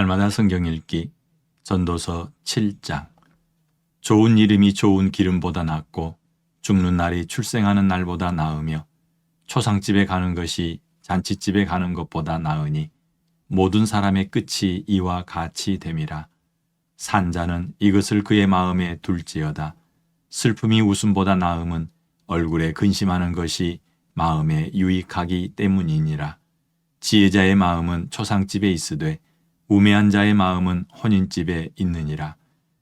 날마다 성경 읽기 전도서 7장. 좋은 이름이 좋은 기름보다 낫고 죽는 날이 출생하는 날보다 나으며 초상집에 가는 것이 잔치집에 가는 것보다 나으니 모든 사람의 끝이 이와 같이 됨이라. 산자는 이것을 그의 마음에 둘지어다. 슬픔이 웃음보다 나음은 얼굴에 근심하는 것이 마음에 유익하기 때문이니라. 지혜자의 마음은 초상집에 있으되 우매한 자의 마음은 혼인집에 있느니라.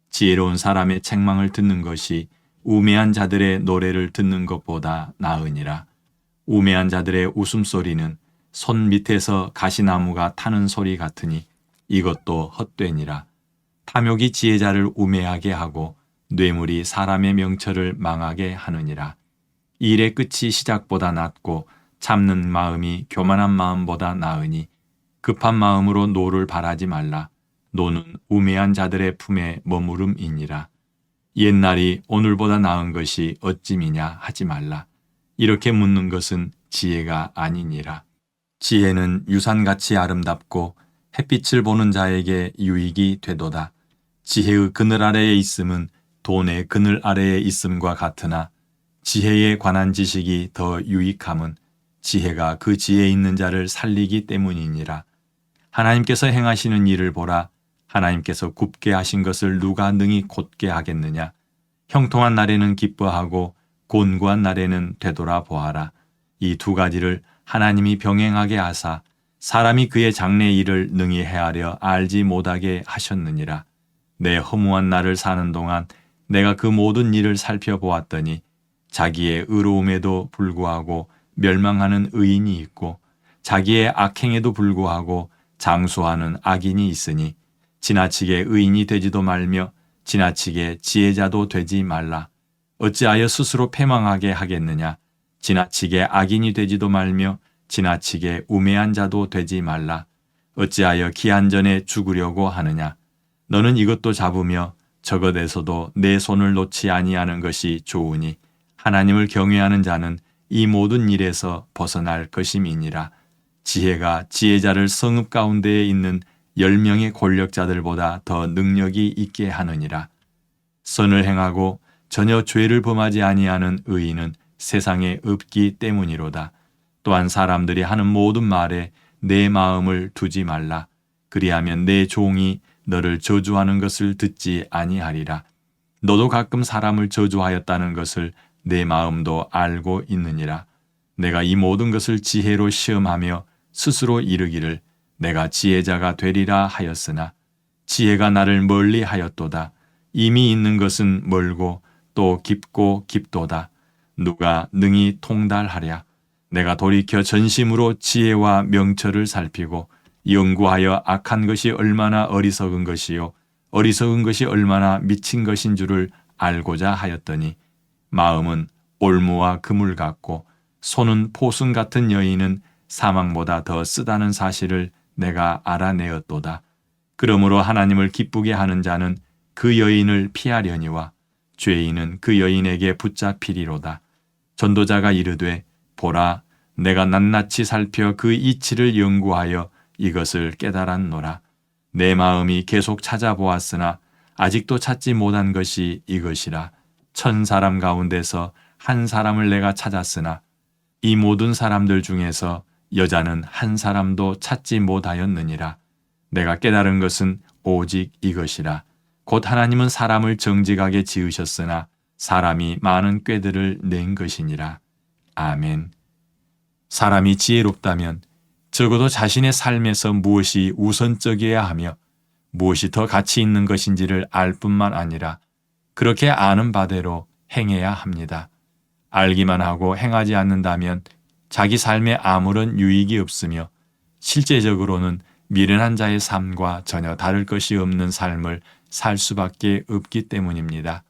지혜로운 사람의 책망을 듣는 것이 우매한 자들의 노래를 듣는 것보다 나으니라. 우매한 자들의 웃음소리는 손 밑에서 가시나무가 타는 소리 같으니 이것도 헛되니라. 탐욕이 지혜자를 우매하게 하고 뇌물이 사람의 명철을 망하게 하느니라. 일의 끝이 시작보다 낫고 참는 마음이 교만한 마음보다 나으니 급한 마음으로 노를 바라지 말라. 노는 우매한 자들의 품에 머무름이니라. 옛날이 오늘보다 나은 것이 어찌미냐 하지 말라. 이렇게 묻는 것은 지혜가 아니니라. 지혜는 유산같이 아름답고 햇빛을 보는 자에게 유익이 되도다. 지혜의 그늘 아래에 있음은 돈의 그늘 아래에 있음과 같으나 지혜에 관한 지식이 더 유익함은 지혜가 그 지혜에 있는 자를 살리기 때문이니라. 하나님께서 행하시는 일을 보라. 하나님께서 굽게 하신 것을 누가 능히 곧게 하겠느냐. 형통한 날에는 기뻐하고 곤고한 날에는 되돌아 보아라. 이 두 가지를 하나님이 병행하게 하사 사람이 그의 장래 일을 능히 헤아려 알지 못하게 하셨느니라. 내 허무한 날을 사는 동안 내가 그 모든 일을 살펴보았더니 자기의 의로움에도 불구하고 멸망하는 의인이 있고 자기의 악행에도 불구하고 장수하는 악인이 있으니 지나치게 의인이 되지도 말며 지나치게 지혜자도 되지 말라. 어찌하여 스스로 패망하게 하겠느냐? 지나치게 악인이 되지도 말며 지나치게 우매한 자도 되지 말라. 어찌하여 기한 전에 죽으려고 하느냐? 너는 이것도 잡으며 저것에서도 내 손을 놓지 아니하는 것이 좋으니 하나님을 경외하는 자는 이 모든 일에서 벗어날 것임이니라. 지혜가 지혜자를 성읍 가운데에 있는 열 명의 권력자들보다 더 능력이 있게 하느니라. 선을 행하고 전혀 죄를 범하지 아니하는 의인은 세상에 없기 때문이로다. 또한 사람들이 하는 모든 말에 내 마음을 두지 말라. 그리하면 내 종이 너를 저주하는 것을 듣지 아니하리라. 너도 가끔 사람을 저주하였다는 것을 내 마음도 알고 있느니라. 내가 이 모든 것을 지혜로 시험하며 스스로 이르기를 내가 지혜자가 되리라 하였으나 지혜가 나를 멀리 하였도다. 이미 있는 것은 멀고 또 깊고 깊도다. 누가 능히 통달하랴. 내가 돌이켜 전심으로 지혜와 명철을 살피고 연구하여 악한 것이 얼마나 어리석은 것이요 어리석은 것이 얼마나 미친 것인 줄을 알고자 하였더니 마음은 올무와 그물 같고 손은 포순 같은 여인은 사망보다 더 쓰다는 사실을 내가 알아내었도다. 그러므로 하나님을 기쁘게 하는 자는 그 여인을 피하려니와 죄인은 그 여인에게 붙잡히리로다. 전도자가 이르되 보라 내가 낱낱이 살펴 그 이치를 연구하여 이것을 깨달았노라. 내 마음이 계속 찾아보았으나 아직도 찾지 못한 것이 이것이라. 천 사람 가운데서 한 사람을 내가 찾았으나 이 모든 사람들 중에서 여자는 한 사람도 찾지 못하였느니라. 내가 깨달은 것은 오직 이것이라. 곧 하나님은 사람을 정직하게 지으셨으나 사람이 많은 꾀들을 낸 것이니라. 아멘. 사람이 지혜롭다면 적어도 자신의 삶에서 무엇이 우선적이어야 하며 무엇이 더 가치 있는 것인지를 알 뿐만 아니라 그렇게 아는 바대로 행해야 합니다. 알기만 하고 행하지 않는다면 자기 삶에 아무런 유익이 없으며 실제적으로는 미련한 자의 삶과 전혀 다를 것이 없는 삶을 살 수밖에 없기 때문입니다.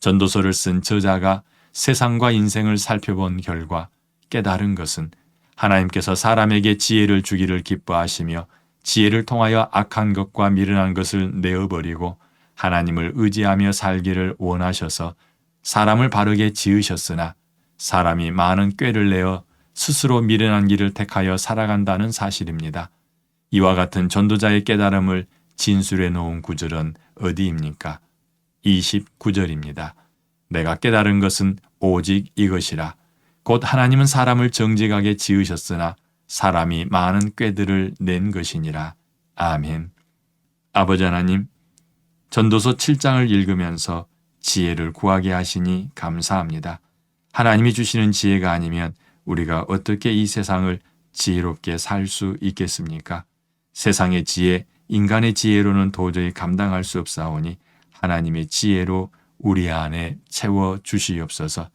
전도서를 쓴 저자가 세상과 인생을 살펴본 결과 깨달은 것은 하나님께서 사람에게 지혜를 주기를 기뻐하시며 지혜를 통하여 악한 것과 미련한 것을 내어버리고 하나님을 의지하며 살기를 원하셔서 사람을 바르게 지으셨으나 사람이 많은 꾀를 내어 스스로 미련한 길을 택하여 살아간다는 사실입니다. 이와 같은 전도자의 깨달음을 진술해 놓은 구절은 어디입니까? 29절입니다. 내가 깨달은 것은 오직 이것이라. 곧 하나님은 사람을 정직하게 지으셨으나 사람이 많은 꾀들을 낸 것이니라. 아멘. 아버지 하나님, 전도서 7장을 읽으면서 지혜를 구하게 하시니 감사합니다. 하나님이 주시는 지혜가 아니면 우리가 어떻게 이 세상을 지혜롭게 살 수 있겠습니까? 세상의 지혜, 인간의 지혜로는 도저히 감당할 수 없사오니 하나님의 지혜로 우리 안에 채워 주시옵소서.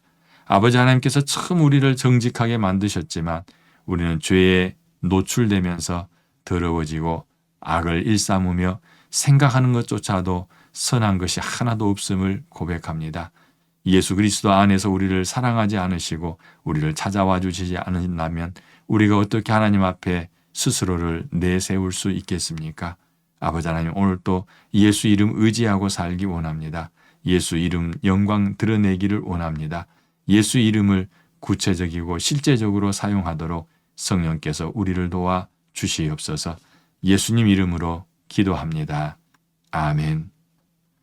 아버지 하나님께서 처음 우리를 정직하게 만드셨지만 우리는 죄에 노출되면서 더러워지고 악을 일삼으며 생각하는 것조차도 선한 것이 하나도 없음을 고백합니다. 예수 그리스도 안에서 우리를 사랑하지 않으시고 우리를 찾아와 주시지 않는다면 우리가 어떻게 하나님 앞에 스스로를 내세울 수 있겠습니까? 아버지 하나님 오늘 또 예수 이름 의지하고 살기 원합니다. 예수 이름 영광 드러내기를 원합니다. 예수 이름을 구체적이고 실제적으로 사용하도록 성령께서 우리를 도와 주시옵소서 예수님 이름으로 기도합니다. 아멘.